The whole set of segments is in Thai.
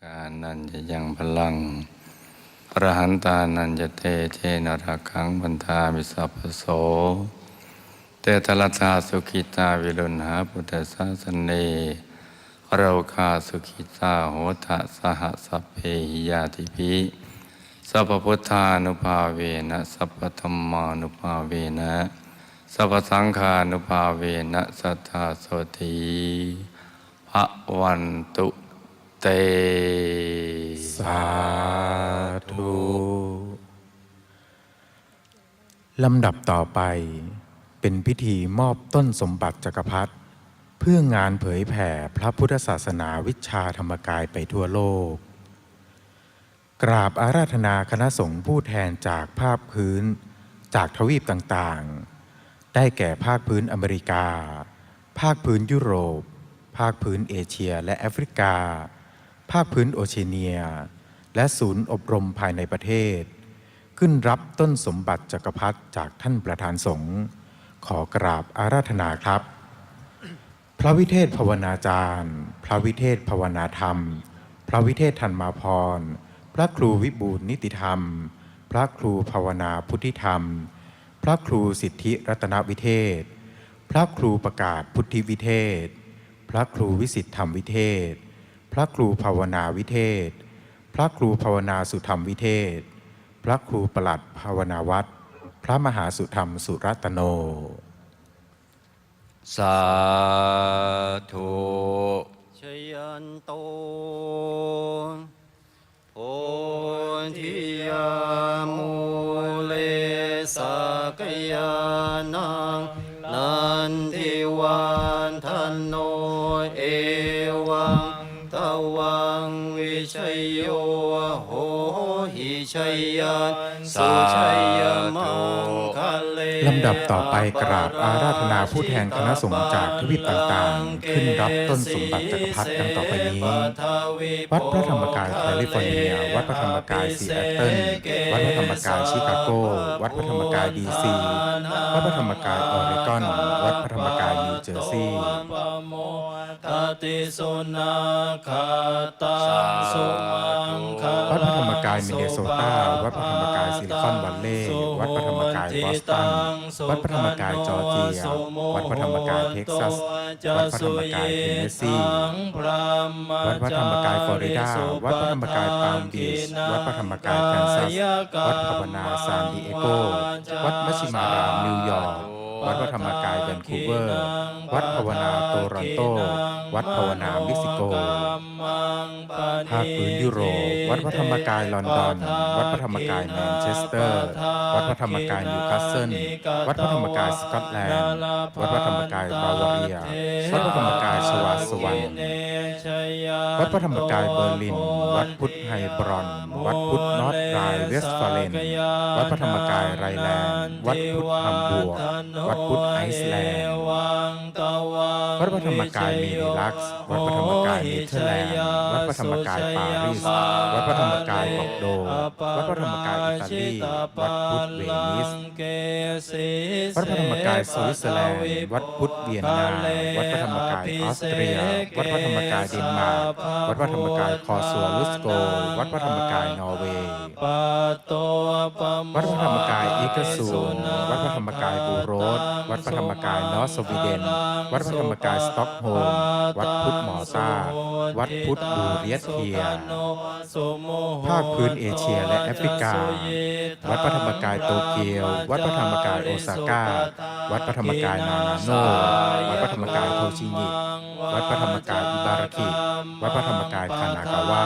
กานันจะยังพลังอรหันตานันจะเตเทนรักขังบันทามิสัพโส เตตลัตตาสุขิตาวิรุณหาพุทธศาสเนเราคาสุขิตาโหทะสหสัพเพหิยาติภิสัพพพุทธานุภาเวนะสัพพธรรมานุภาเวนะสัพพสังฆานุภาเวนะสัทธาโสติภะวันตุ เตสาธุลำดับต่อไป เป็นพิธีมอบต้นสมบัติจักรพรรดิเพื่องานเผยแผ่พระพุทธศาสนาวิชาธรรมกายไปทั่วโลก กราบอาราธนาคณะสงฆ์ผู้แทนจากภาคพื้น จากทวีปต่างๆ ได้แก่ภาคพื้นอเมริกา ภาคพื้นยุโรป ภาคพื้นเอเชียและแอฟริกา ภาคพื้นโอเชเนีย และศูนย์อบรมภายในประเทศ ขึ้นรับต้นสมบัติจักรพรรดิจากท่านประธานสงฆ์ขอกราบอาราธนาครับ พระวิเทศภาวนาจารย์ พระวิเทศภาวนาธรรม พระวิเทศธันมาพร พระครูวิบูลนิติธรรม พระครูภาวนาพุทธิธรรม พระครูสิทธิรัตนวิเทศ พระครูประกาศพุทธิวิเทศ พระครูวิสิทธิธรรมวิเทศ พระครูภาวนาวิเทศ พระครูภาวนาสุธรรมวิเทศ พระครูประหลัดภาวนาวัดพระมหาสุธรรมสุรัตโน สาธุชยันโตโพธิยามูเลสักยานังนันทิวัน ยยันสุชัยยมังคะเลลำดับต่อไปกราบอาราธนาผู้แทนคณะสงฆ์จากทวีปต่างๆ ขึ้นรับต้นสมบัติจักรพรรดิดังต่อไปนี้ วัดพระธรรมกายแคลิฟอร์เนีย วัดพระธรรมกายซีแอตเทิลวัดพระธรรมกายชิคาโก วัดพระธรรมกายดีซี วัดพระธรรมกายออริกอน วัดพระธรรมกายนิวเจอร์ซีย์ปโมท ติสุนาคาตังสุมังคาวัดพระธรรมกายมินเนโซตา วัดพระธรรมกายซิลิคอนวัลเลย์ วัดพระธรรมกายบอสตัน วัดพระธรรมกายจอร์เจีย วัดพระธรรมกายเท็กซัส วัดพระธรรมกายเทนเนสซีวัดพระธรรมกายฟลอริดา วัดพระธรรมกายปาล์มบีช วัดพระธรรมกายแคนซัส วัดภาวนาซานดิเอโก วัดมัชชิมารามนิวยอร์ก วัดพระธรรมกายแวนคูเวอร์ วัดภาวนาโตรอนโต วัดภาวนาม็กซิโก ภาคพื้นยุโรป วัดพระธรรมกายลอนดอน วัดพระธรรมกายแมนเชสเตอร์ วัดพระธรรมกายนิวคาสเซิล วัดพระธรรมกายสกอตแลนด์ วัดพระธรรมกายบาวาเรีย วัดพระธรรมกายชวาสวรรค์วัดพระธรรมกายเบอร์ลิน วัดพุทธไฮบรอน วัดพุทธนอร์ทไรน์เวสต์ฟาเลน วัดพระธรรมกายไรแลนด์ วัดพุทธฮัมบูร์กวัดพุทธไอซ์แลนด์ ระธรรมกายเมดิลักซ์วัดพระธรรมกายเนเธอร์แลนด์วัดพระธรรมกายปารีสวัดพระธรรมกายบอกโด วัดพระธรรมกายอิตาลีวัดพุทธเวนิสวัดพระธรรมกายสวิตเซอร์แลนด์วัดพุทธเวียนนาวัดพระธรรมกายออสเตรีย วัดพระธรรมกายเดนมาร์กวัดพระธรรมกายคอสัวลุสโก วัดพระธรรมกายนอร์เวย์วัดพระธรรมกายอีกซูนวัดพระธรรมกายบูโรสวัดพระธรรมกายนอร์สวีเดน วัดพระธรรมกายสต็อกโฮมวัดพุทธมอซาวัดพุทธบูเรียสเทีย ภาคพื้นเอเชียและแอฟริกา วัดพระธรรมกายโตเกียว วัดพระธรรมกายโอซาก้า วัดพระธรรมกายนานาโน วัดพระธรรมกายโทชิงิ วัดพระธรรมกายอิบาราคิวัดพระธรรมกายคานากาวา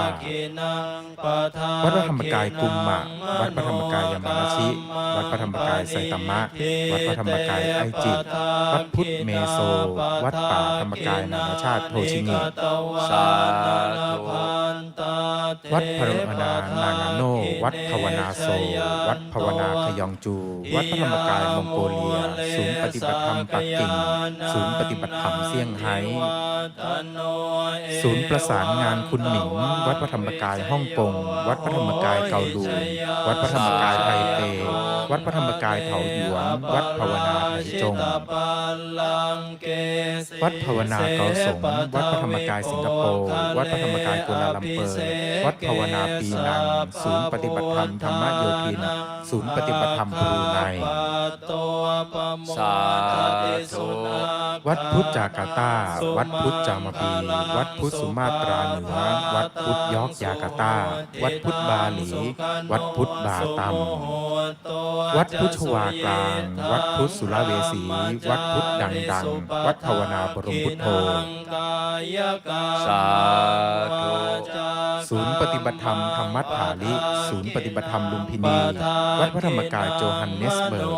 วัดพระธรรมกายกุมมะ วัดพระธรรมกายยามาราชิ วัดพระธรรมกายไซตามะ วัดพระธรรมกายไอจิวัดพุทธเมโซ วัดป่าธรรมกายนานาชาติโทชิงิสาธ วัดพระมนานางาโน วัดภาวนาโซ วัดภาวนาขยองจู วัดพระธรรมกายมองโกเลีย ศูนย์ปฏิบัติธรรมปักกิ่ง ศูนย์ปฏิบัติธรรมเซี่ยงไฮ้ ศูนย์ประสานงานคุณหมิง วัดพระธรรมกายฮ่องกง วัดพระธรรมกายเกาลูวัดพระธรรมกายไทเป วัดพระธรรมกายเถาหยวน วัดภาวนาไหจง วัด ภภาวนาเกาสง วัดพระธรรมกายสิงคโปร์ วัดพระธรรมกายกัวลาลัมเปอร์ วัดภาวนาปีนัง ศูนย์ปฏิบัติธรรมธรรมโยธิน ศูนย์ปฏิบัติธรรมบรูไนสาธุวัดพุทธจาการ์ตา วัดพุทธจามาปี วัดพุทธสุมาตราเหนือ วัดพุทธยอกยาการ์ตา วัดพุทธบาหลี วัดพุทธบาตัมวัดพุทธวากลาง วัดพุทธสุรเวสี วัดพุทธดังดัง วัดภาวนาบรมพุทโธสาธุศูนย์ปฏิบัติธรรมธรรมัฏฐาลิ ศูนย์ปฏิบัติธรรมลุมพินี วัดพระธรรมกายโจฮันเนสเบิร์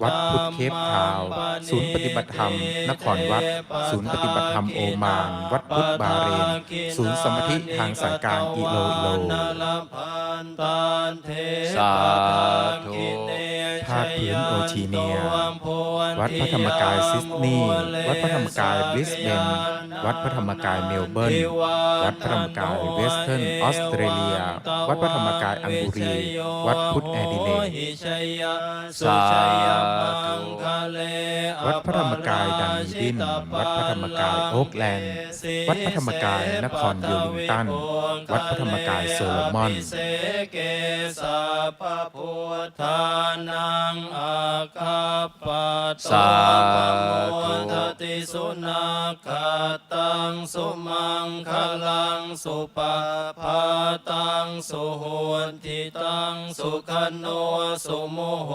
ก วัดพุทธเคปทาวน์ศูนย์ปฏิบัติธรรม นครวัด ศูนย์ปฏิบัติธรรมโอมาน วัดพุทธบาเรน ศูนย์สมธิทางสายกลางอิโลอิโลสาธุภาคพื้นโอชีเนีย วัดพระธรรมกายซิดนีย์วัดพระธรรมกายบริสเบน วัดพระธรรมกายเมลเบิร์น วัดพระธรรมกายเวสเทิร์นออสเตรเลีย วัดพระธรรมกายอังบุรี วัดพุทธแอดิเลดสาธุวัดพระธรรมกายดันดิน วัดพระธรรมกายโอ๊กแลนด์ วัดพระธรรมกายนครเวลลิงตัน วัดพระธรรมกายโซโลมอนพพพุทธานังอาคาปะโตสาธุปะโมทติสุนัขตังสุมังคลังสุปะพาตังสุโหนทิตังสุขโนสุโมโห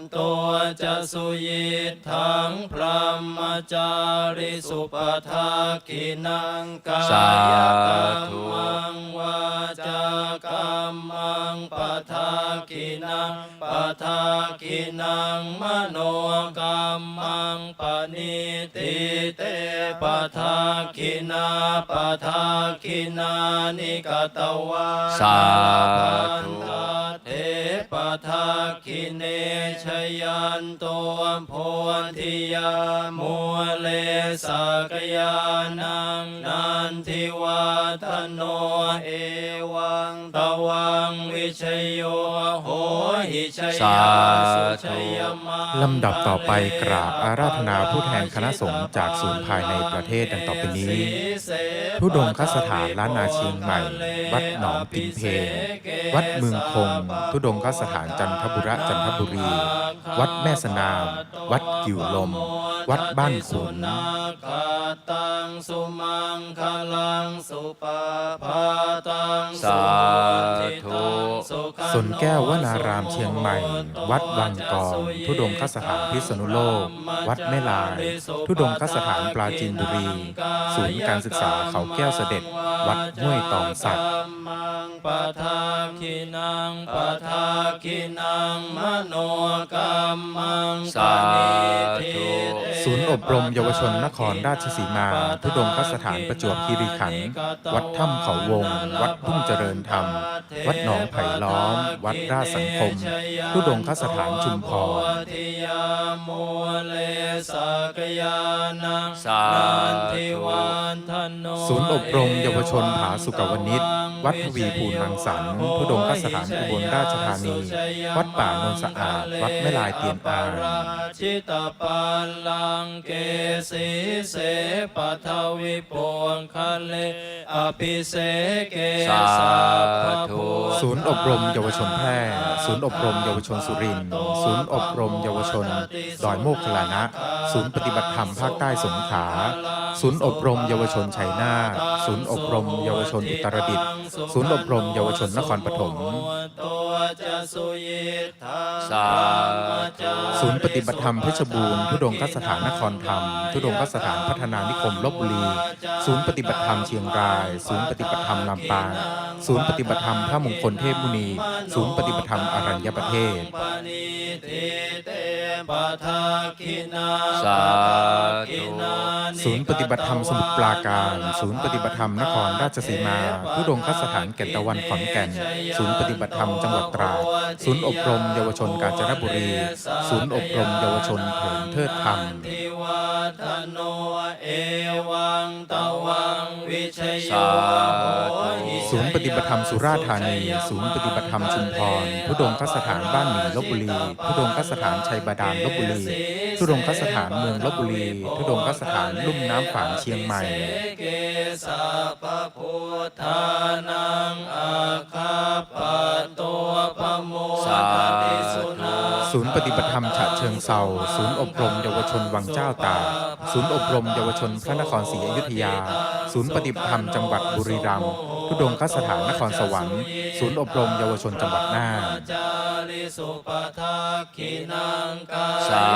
นตัวจะสุยิทังพรหมจาริสุปทากินังกายสากรรมังวาจากรรมังปทากินังปะทากินังมโนกรรมังปณิติเตปะทากินาปะทากินานิกตวาสาธุเทปะทากิเนชยันโตโพธิยามัวเลสากยานังนันทิวาทโนเอวังตว งวิชโยโหหิชยาสุชยมาลำดับต่อไปกราบอาราธนาผู้แทนคณะสงฆ์จากศูนย์ภายในประเทศดังต่อไปนี้ทุดงคสถานล้านนาเชียงใหม่ วัดหนองกินเพงวัดเมืองคงทุดงคสถานจันทบุระจันทบุรี วัดแม่สนาม วัดกิ่วลม วัดบ้านขุนคาตั งสุมังคลังสุปาพาตังสาธุสนแก้ววนารามเชียงใหม่ วัดวังกอง ทุดงคสถานพิษณุโลก วัดแม่ลาย ทุดงคสถานปราจีนบุรี ศูนย์การศึกษาเขาแก้วเสด็จ วัดห้วยตองสักมังปะทาคินังปะทาคินังมโนกรรมังสาธุศูนย์อบรมเยาวชนนครราชสีมาทุดงคสถานประจวบคีรีขันธ์วัดถ้ำเขาวง วัดทุ่งเจริญธรรม วัดหนองไผ่ล้อม วัดราชสังคมทุดงคสถานชุมพรทิยามัวเลสากยานจุนันทิวันทโนศูนย์อบรมเยาวชนผาสุกวนิช วัดทวีภูนังสรรค์ทุดงคสถานอุบลราชธานี วัดป่าโนนสะอาด วัดแม่ลายเตียนอานชิตาปัลลังเกสีเสปัทวิปวงคะเลอภิเสเกสาพธุศูนย์อบรมเยาวชนแพร่ศูนย์อบรมเยาวชนสุรินทร์ศูนย์อบรมเยาวชน ดอยโมกขลานะ ศูนย์ปฏิบัติธรรมภาคใต้สงขลาศูนย์อบรมเยาวชนชัยนาท ศูนย์อบรมเยาวชนอุตรดิตถ์ศูนย์อบรมเยาวชนนครปฐมตัวจะสุยิทังสาธุศูนย์ปฏิบัติธรรมเพชรบูรณ์ทุดงคสถานนครธรรม ทุดงคสถานพัฒนานิคมลบบุรี ศูนย์ปฏิบัติธรรมเชียงราย ศูนย์ปฏิบัติธรรมลำปาง ศูนย์ปฏิบัติธรรมพระมงคลเทพมุนี ศูนย์ปฏิบัติธรรมอรัญญประเทศปณิทิเตปะทาคินาสาธุศูนย์ปฏิบัติธรรมสมุทรปราการ ศูนย์ปฏิบัติธรรมนครราชสีมาทุดงคสถานแก่นตะวันขอนแก่น ศูนย์ปฏิบัติธรรมจังหวัดตราดศูนย์อบรมเยาวชนกาญจนบุรี ศูนย์อบรมเยาวชนเผยเทิดธรรมทิวัฒโนเอเอวังตวังวิชยโยโหหิศูนย์ปฏิบัติธรรมสุราษฎร์ธานี ศูนย์ปฏิบัติธรรมชุมพรทุดงคสถานบ้านหมี่ลบบุรีทุดงคสถานชัยบาดาลลบบุรีทุดงคสถานเมืองลบบุรีทุดงคสถานลุ่มน้ำฝางเชียงใหม่เก สัพพุทธานังอาคาปะตัว ศูนย์ปฏิบัติธรรมฉะเชิงเซาศูนย์อบรมเยาวชนวังเจ้าตา ศูนย์อบรมเยาวชนพระนครศรีอยุธยา ศูนย์ปฏิบัติธรรมจังหวัดบุรีรัมย์ทุดงคสถานนครสวรรค์ ศูนย์อบรมเยาวชนจังหวัดน่านสา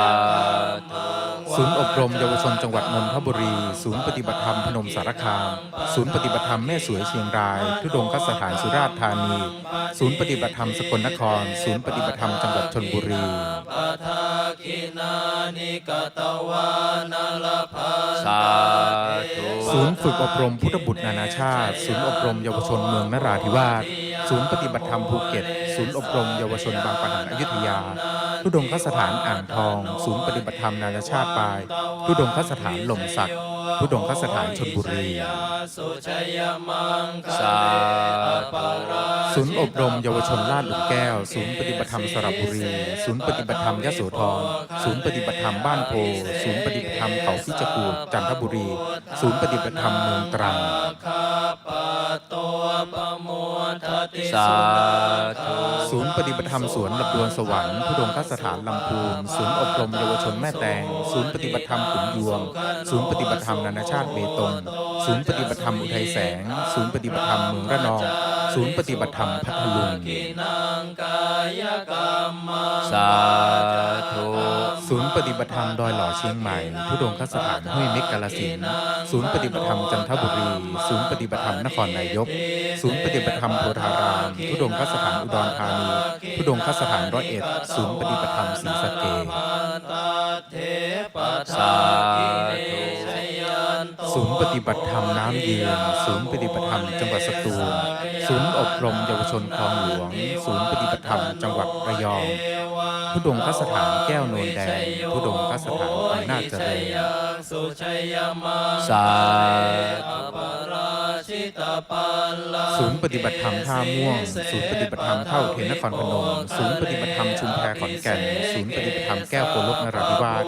ศูนย์อบรมเยาวชนจังหวัดนนทบุรี ศูนย์ปฏิบัติธรรมพนมสารคาม ศูนย์ปฏิบัติธรรมแม่สวยเชียงราย ทุดงคสถานสุราษฎร์ธานี ศูนย์ปฏิบัติธรรมสกลนคร ศูนย์ปฏิบัติธรรมจังหวัดชนบุรีปทักขินานิกตวานาลพันสาธุศูนย์ฝึกอบรมพุทธบุตรนานาชาติ ศูนย์อบรมเยาวชนเมืองนราธิวาสศูนย์ปฏิบัติธรรมภูเก็ต ศูนย์อบรมเยาวชนบางปะหันอยุธยาทุดงคสถานอ่างทอง ศูนย์ปฏิบัติธรรมนานาชาติปลายทุดงคสถานหล่มสัก ทุดงคสถานชนบุรีสุชยมังคสาธุศูนย์อบรมเยาวชนลาดหลุมแก้ว ศูนย์ปฏิบัติธรรมสระบุรี ศูนย์ปฏิบัติธรรมยโสธร ศูนย์ปฏิบัติธรรมบ้านโพ ศูนย์ปฏิบัติธรรมเขาพิจกูดจันทบุรี ศูนย์ปฏิบัติธรรมเมืองตรัง สาสุนาธุศูนย์ปฏิบัติธรรมสวนลำดวนสวรรค์ผู้ดงคสถานลำพูนศูนย์อบรมเยาวชนแม่แตง ศูนย์ปฏิบัติธรรมขุนยวง ศูนย์ปฏิบัติธรรมนานาชาติเบตง ศูนย์ปฏิบัติธรรมอุทัยแสง ศูนย์ปฏิบัติธรรมเมืองระนอง ศูนย์ปฏิบัติธรรมพัทลุงกินังกายกรรมังสาธุศูนย์ปฏิบัติธรรมดอยหล่อเชียงใหม่ทุดงคสถานห้วยเม็กกาลสินธุ์ศูนย์ปฏิบัติธรรมจันทบุรี ศูนย์ปฏิบัติธรรมนครนายก ศูนย์ปฏิบัติธรรมโพธาราม ทุดงคสถานอุดรธานี ทุดงคสถานร้อยเอ็ด ศูนย์ปฏิบัติธรรมศรีสะเกษสาศูนย์ปฏิบัติธรรมน้ำเยืนศูนย์ปฏิบัติธรรมจังหวัดสตูล ศูนย์อบรมเยาวชนคลองหลวง ศูนย์ปฏิบัติธรรมจังหวัดระยอง ทุดงคสถานแก้วโนนแดง ทุดงคสถานอำนาจเจริญสุชยมังสาธุ ศูนย์ปฏิบัติธรรมท่าม่วง ศูนย์ปฏิบัติธรรมเท่าเทนนครพนม ศูนย์ปฏิบัติธรรมชุมแพขอนแก่น ศูนย์ปฏิบัติธรรมแก้วโกลกนราธิวาส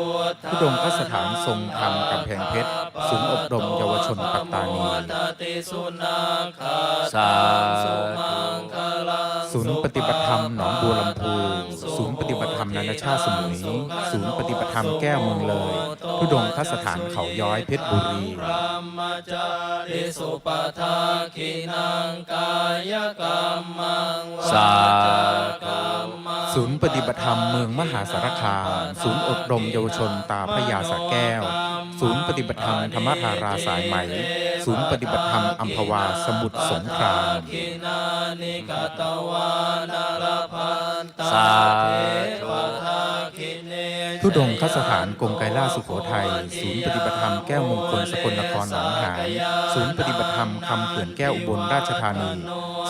ทุดงคสถานทรงธรรมกำแพงเพชร ศูนย์อบรมเยาวชนปัตตานีทติสุนาคาสาธุคลังศูนย์ปฏิบัติธรรมหนองบัวลำพู ศูนย์ปฏิบัติธรรมนานาชาติสมุย ศูนย์ปฏิบัติธรรมแก้วเมืองเลย ทุดงคสถานเขาย้อยเพชรบุรีพระมจาริสุปทาคินังกายกรรมังวาสาจากรรมังศูนย์ปฏิบัติธรรมเมืองมหาสารคาม ศูนย์อบรมเยาวชนตาพระยาสาแก้ว ศูนย์ปฏิบัติธรรมธรรมธาราสายไหม ศูนย์ปฏิบัติธรรมอัมพวาสมุทรสงครามคินานิกตวานาลพันตาสาเทธุวทาคิเนทุ ดงคสถานกรมไกรล่าสุโขทัย ศูนย์ปฏิบัติธรรมแก้วมงคลสกลนครหนองหานศูนย์ปฏิบัติธรรมคำเขื่อนแก้วอุบลราชธานี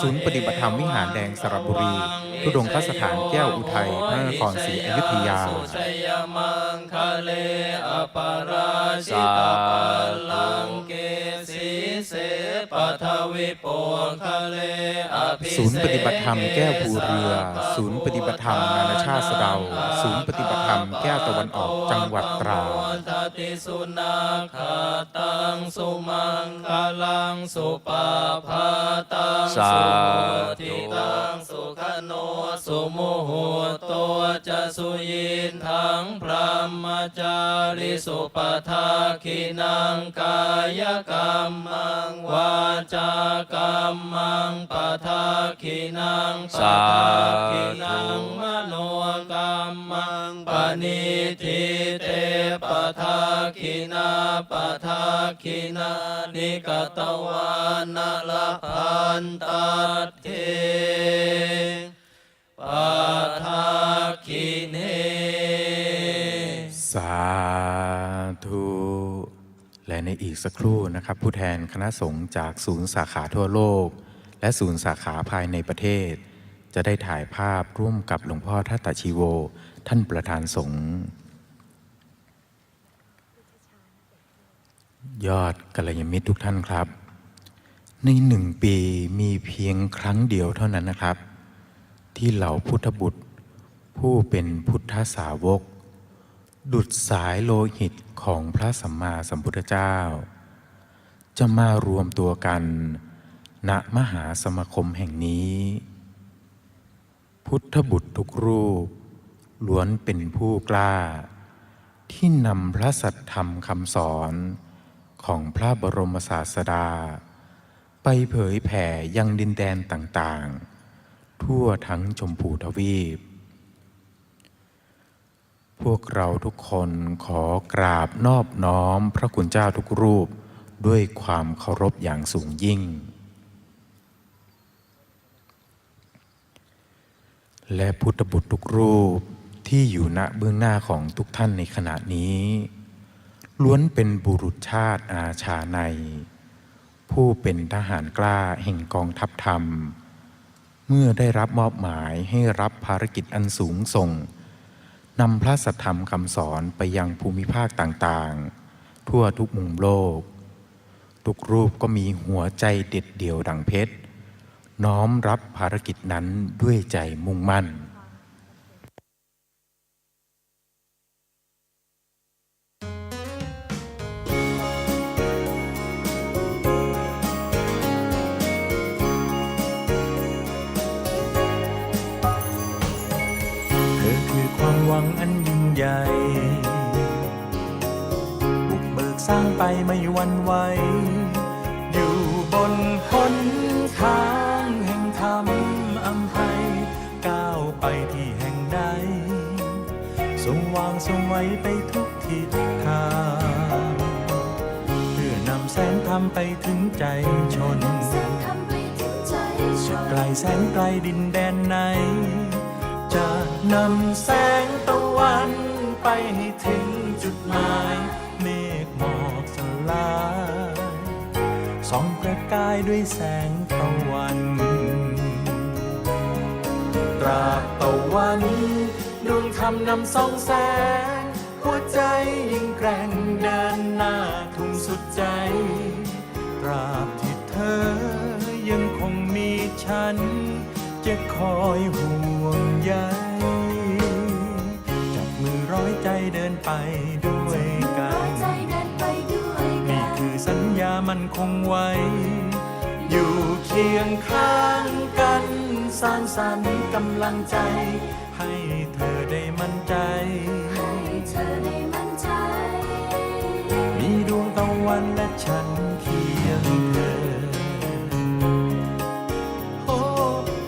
ศูนย์ปฏิบัติธรรมวิหารแดงสระบุรี ทุดงคสถานแก้วอุทัยพระนครศรีอยุธยา สาธุ ศูนย์ปฏิบัติธรรมแก้วภูเรือ ศูนย์ปฏิบัติธรรมนานาชาติสะเดา ศูนย์ปฏิบัติธรรมแก้วตะวันออกจังหวัดตราดทติสุนาคาตังสุมังคลังสุปาพาตังสาธุทิตังสุขโนสุโมโหตัวจะสุยินทังพระมจาริสุปทาคินังกายกรรมังวาจากรรมังปทาคินังปสาทาธุคินังมโนกรรมังปณิทิเตปทาคินาปทาคินานิกตวานาลพันตัดเทปทาคิเนสาธุ และในอีกสักครู่นะครับ ผู้แทนคณะสงฆ์จากศูนย์สาขาทั่วโลก และศูนย์สาขาภายในประเทศ จะได้ถ่ายภาพร่วมกับหลวงพ่อทัตตชีโว ท่านประธานสงฆ์ยอดกัลยาณมิตรทุกท่านครับ ในหนึ่งปีมีเพียงครั้งเดียวเท่านั้นนะครับ ที่เหล่าพุทธบุตร ผู้เป็นพุทธสาวก ดุดสายโลหิต ของพระสัมมาสัมพุทธเจ้า จะมารวมตัวกัน ณมหาสมาคมแห่งนี้ พุทธบุตรทุกรูป ล้วนเป็นผู้กล้า ที่นำพระสัทธรรมคำสอนของพระบรมศาสดา ไปเผยแผ่ยังดินแดนต่างๆ ทั่วทั้งชมพูทวีป พวกเราทุกคนขอกราบนอบน้อมพระคุณเจ้าทุกรูปด้วยความเคารพอย่างสูงยิ่ง และพุทธบุตรทุกรูปที่อยู่ณเบื้องหน้าของทุกท่านในขณะนี้ ล้วนเป็นบุรุษชาติอาชาใน ผู้เป็นทหารกล้าแห่งกองทัพธรรม เมื่อได้รับมอบหมายให้รับภารกิจอันสูงส่ง นำพระสัทธรรมคำสอนไปยังภูมิภาคต่างๆ ทั่วทุกมุมโลก ทุกรูปก็มีหัวใจเด็ดเดี่ยวดังเพชร น้อมรับภารกิจนั้นด้วยใจมุ่งมั่น ไปไม่หวันไหว อยู่บนหนทางแห่งธรรมอำไพก้าวไปที่แห่งใดทรงวางทรงไว้ไปทุกทิศทางเพื่อนำแสงธรรมไปถึงใจชนสุดไกลแสนไกลดินแดนไหน จะนำแสงตะวันไปให้ถึงจุดหมาย กายด้วยแสงตะวัน ตราบตะวันดวงธรรมนำส่องแสง หัวใจยิ่งแกร่งเดินหน้าทุ่งสุดใจ ตราบที่เธอยังคงมีฉัน จะคอยห่วงใยจับมือร้อยใจเดินไปด้วยกัน นี่คือสัญญามันคงไว้อยู่เคียงข้างกันสร้างสรรค์กำลังใจ ให้เธอได้มั่นใจ ให้เธอได้มั่นใจ มีดวงตะวันและฉันเคียงเธอโอ้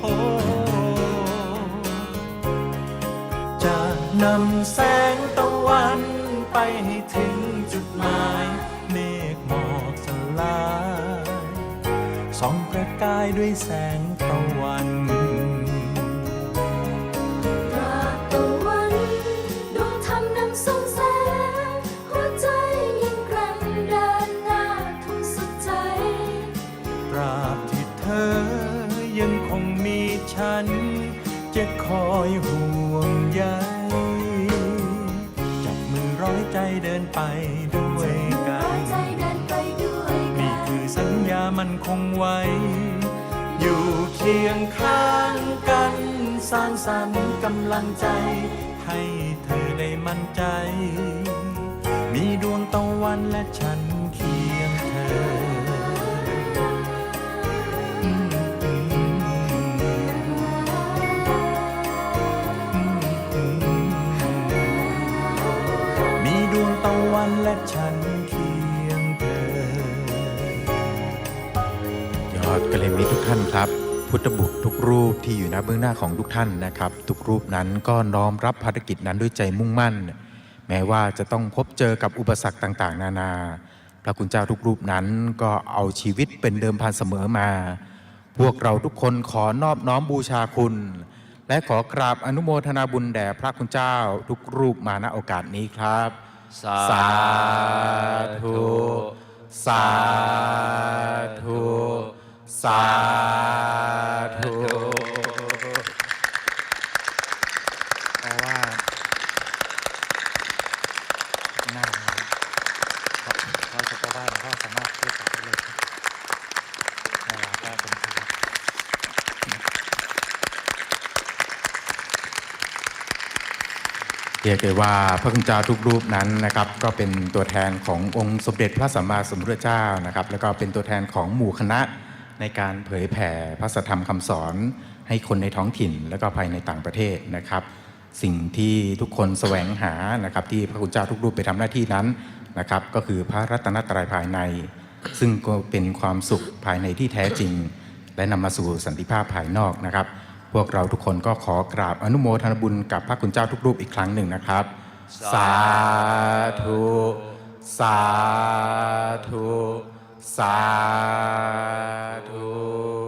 โอ้จะนำแสงตะวันไปให้ถึงจุดหมาย กายด้วยแสงตะวัน กำลังใจ ให้เธอได้มั่นใจ มีดวงตะวันและฉันเคียงเธอมีดวงตะวันและฉันเคียงเธอ ยอดกัลยาณมิตรทุกท่านครับ พุทธบุตรทุกรูปที่อยู่ณเบื้องหน้าของทุกท่านนะครับ ทุกรูปนั้นก็น้อมรับภารกิจนั้นด้วยใจมุ่งมั่น แม้ว่าจะต้องพบเจอกับอุปสรรคต่างๆ นานา พระคุณเจ้าทุกรูปนั้นก็เอาชีวิตเป็นเดิมพันเสมอมา พวกเราทุกคนขอนอบน้อมบูชาคุณ และขอกราบอนุโมทนาบุญแด่พระคุณเจ้าทุกรูปมาณโอกาสนี้ครับ สาธุ สาธุ สาธุเพราะว่าหน้าครัเราจะไปไหว้าลวงสามารถพูดต่อได้เลยครับเวลาก็เป็นครับเรียกได้ว่าพระคุณเจ้าทุกรูปนั้นนะครับ ก็เป็นตัวแทนขององค์สมเด็จพระสัมมาสัมพุทธเจ้านะครับ แล้วก็เป็นตัวแทนของหมู่คณะ ในการเผยแผ่พระสัทธรรมคำสอน ให้คนในท้องถิ่นและก็ภายในต่างประเทศนะครับ สิ่งที่ทุกคนแสวงหานะครับที่พระคุณเจ้าทุกรูปไปทำหน้าที่นั้นนะครับ ก็คือพระรัตนตรัยภายใน ซึ่งก็เป็นความสุขภายในที่แท้จริง และนำมาสู่สันติภาพภายนอกนะครับ พวกเราทุกคนก็ขอกราบอนุโมทนาบุญกับพระคุณเจ้าทุกรูปอีกครั้งหนึ่งนะครับ สาธุ สาธุ สาธุ